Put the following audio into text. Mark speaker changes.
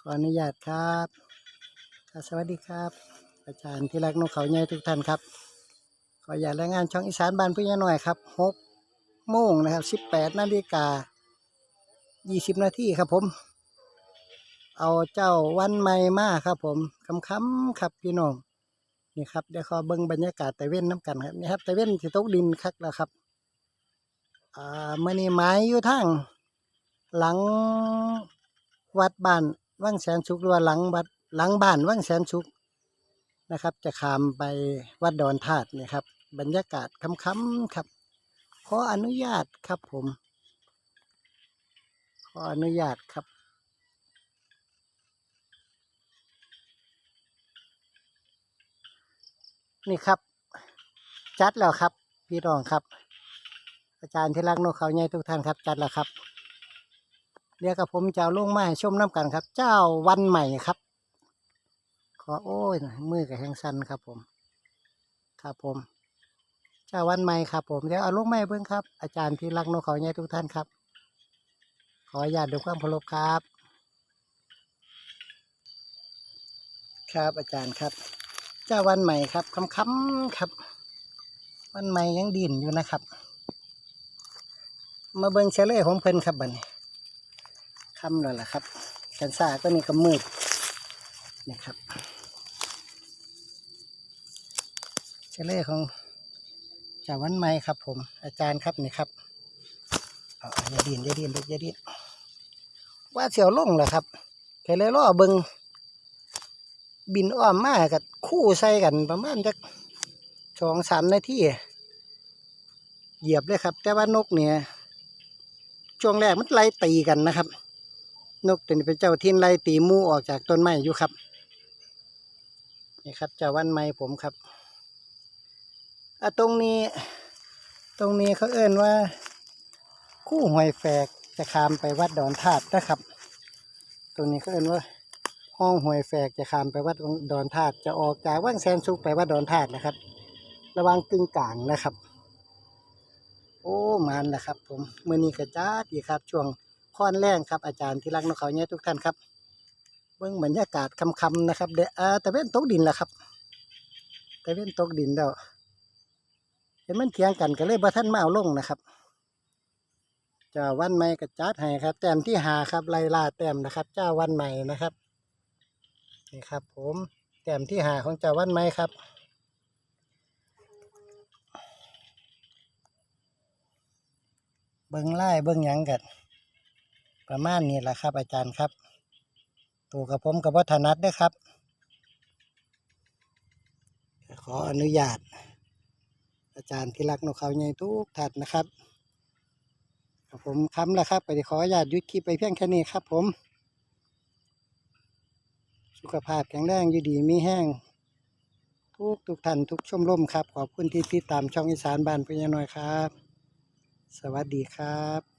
Speaker 1: ขออนุญาตครับครับสวัสดีครับ อาจารย์ที่รักนกเขาใหญ่ทุกท่านครับขออยาตรายงานช่องอีสานบ้านผู้ใหญ่หน่อยครับหกโมงนะครับสิบแปดนาฬิกายี่สิบนาทีครับผม เอาเจ้าวันใหม่มาครับผมคำคำครับพี่น้องนี่ครับเดี๋ยวขอเบิ้งบรรยากาศแต่เว้นน้ำกันครับนี่ครับแต่เว้นที่ตกดินคักแล้วครับอ่ามื่อนี้ไม้อยู่ทางหลังวัดบ้าน วังแสนสุขหรือว่าหลังวัดหลังบ้านวังแสนสุขนะครับ จะขามไปวัดดอนธาตุเนี่ยครับ บรรยากาศค่ำๆครับ ขออนุญาตครับผม ขออนุญาตครับนี่ครับ จัดแล้วครับ พี่รองครับ อาจารย์ที่รักนกเขาใหญ่ทุกท่านครับ จัดแล้วครับ เดี๋ยวกับผมจะเอาลงมาให้ชมน้ำกันครับ เจ้าวันใหม่ครับ ขอโอ้ยมือกับแหงสันครับผม ครับผม เจ้าวันใหม่ครับผมเดี๋ยวเอาลงมาให้เบิ้งครับ อาจารย์ที่รักนกเขาใหญ่ทุกท่านครับ ขออนุญาตด้วยความเคารพครับ ครับอาจารย์ครับ เจ้าวันใหม่ครับคำๆครับ วันใหม่ยังดินอยู่นะครับ มาเบิ่งเฉลยของเพิ่นครับบัดนี้ คำแล้วล่ะครับ กันซ่าก็นี่ก็มืดนี่ครับเฉลยของจากวันใหม่ครับ ผม อาจารย์ครับนี่ครับเอาอย่าดินอย่าดินอย่าดินว่าเสียวลงเหรอครับแค่เลยล่อเบิงบินอ้อมมากับคู่ใส่กันประมาณจักสองสามนาทีเหยียบเลยครับ แต่ว่านกเนี่ยช่วงแรกมันไล่ตีกันนะครับ นกตัวนี้เป็นเจ้าทิ้นไล่ตีมูออกจากต้นไม้อยู่ครับ นี่ครับเจ้าวันไม้ผมครับอะตรงนี้ ตรงนี้เขาเอ่นว่า คู่หวยแฝกจะข้ามไปวัดดอนธาตุนะครับ ตรงนี้เขาเอ่นว่า ห้องหวยแฝกจะข้ามไปวัดดอนธาตุจะออกจากว่างแซนซุกไปวัดดอนธาตุนะครับ ระวังกึ่งกลางนะครับ โอ้มันนะครับ ผมเมื่อนี้กระจ้าดีครับช่วง ค่อนแรงครับอาจารย์ที่รักนกเขาเนี่ยทุกท่านครับ เบื้องบรรยากาศคำๆนะครับเดอแต่เว้นตกดินแล้วครับ แต่เว้นตกดินแล้วเห็นมันเถียงกันก็เลยบ่ท่านมาเอาลงนะครับเจ้าวันใหม่กระจัดให้ครับ แต้มที่หาครับไล่ล่าแต้มนะครับ เจ้าวันใหม่นะครับนี่ครับ ผมแต้มที่หาของเจ้าวันใหม่ครับเบิ้งไล่เบิ้งยังกัน ประมาณนี้แหละครับ อาจารย์ครับตัวกับผมกับวัฒนัดด้วยครับ ขออนุญาต อาจารย์ที่รักนกเขาใหญ่ทุกท่านะครับกับผมค้ำแล้วครับ ไปขออนุญาตยุดคลิปไปเพียงแค่นี้ครับ ผม สุขภาพแข็งแรงอยู่ดีมีแห้ง ทุกทุกท่านทุกชมรมครับ ขอบคุณที่ติดตามช่องอีสานบ้านพญาน้อยครับ สวัสดีครับ